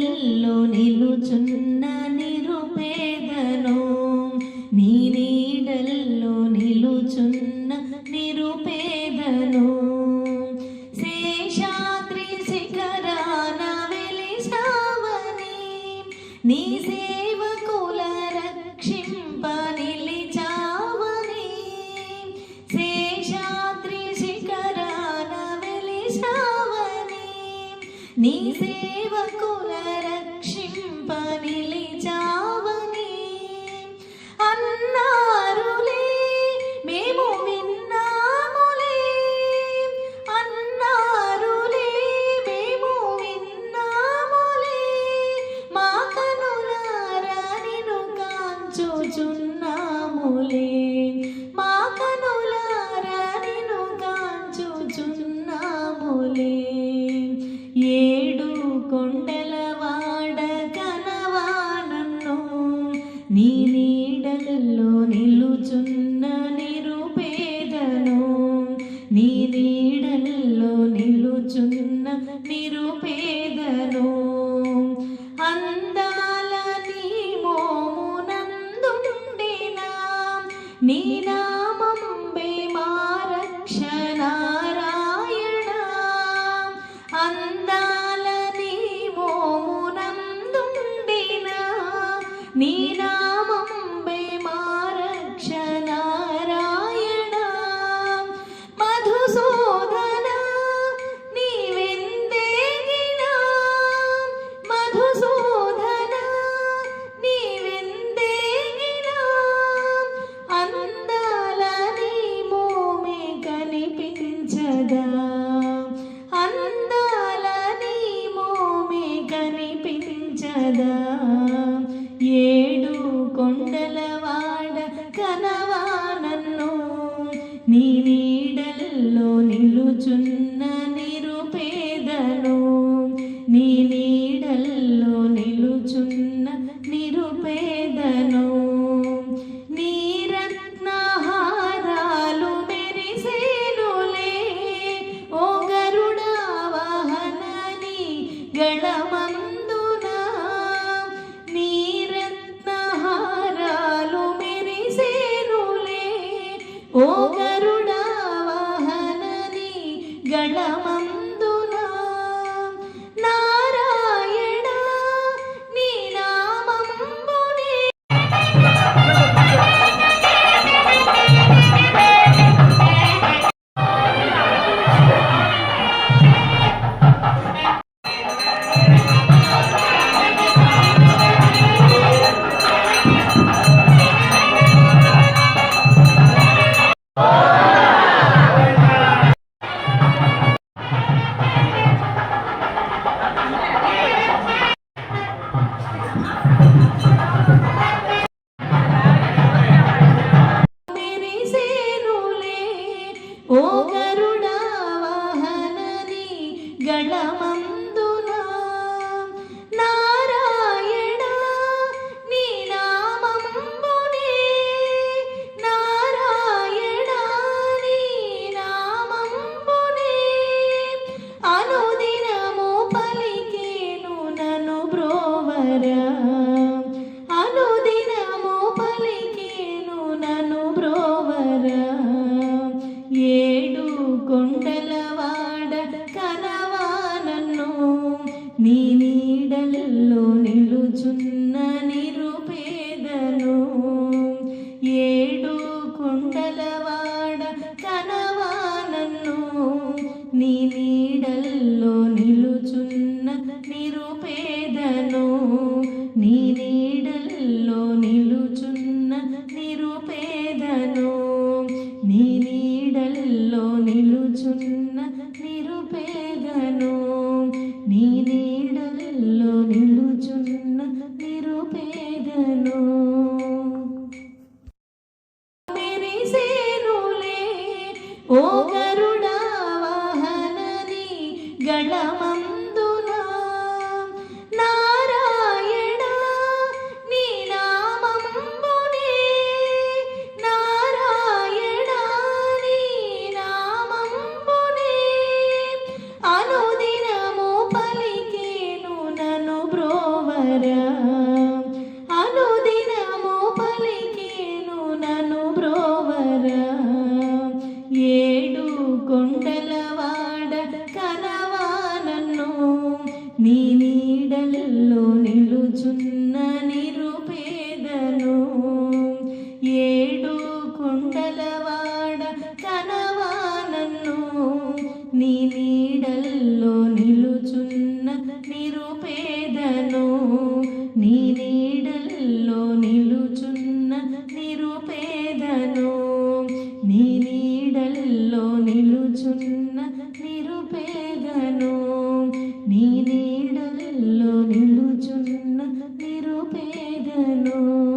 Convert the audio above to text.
అడవులలో నిలుచున్న నిరుపేదను నీ నీడల్లో నిలుచున్న నిరుపేదను. శేషాద్రి శిఖరాన వెలిసావని నీ సేవకుల రక్షింప నిలిచావని. శేషాద్రి శిఖరాన వెలిసా నీ సేవకులరా Nina. Nina. నిరుపేదను. ಗಣಮ గుండెల్లో నిలుచున్న నిరుపేదను నీ నీడలలో నిలుచున్న నిరుపేదను. ఓ hello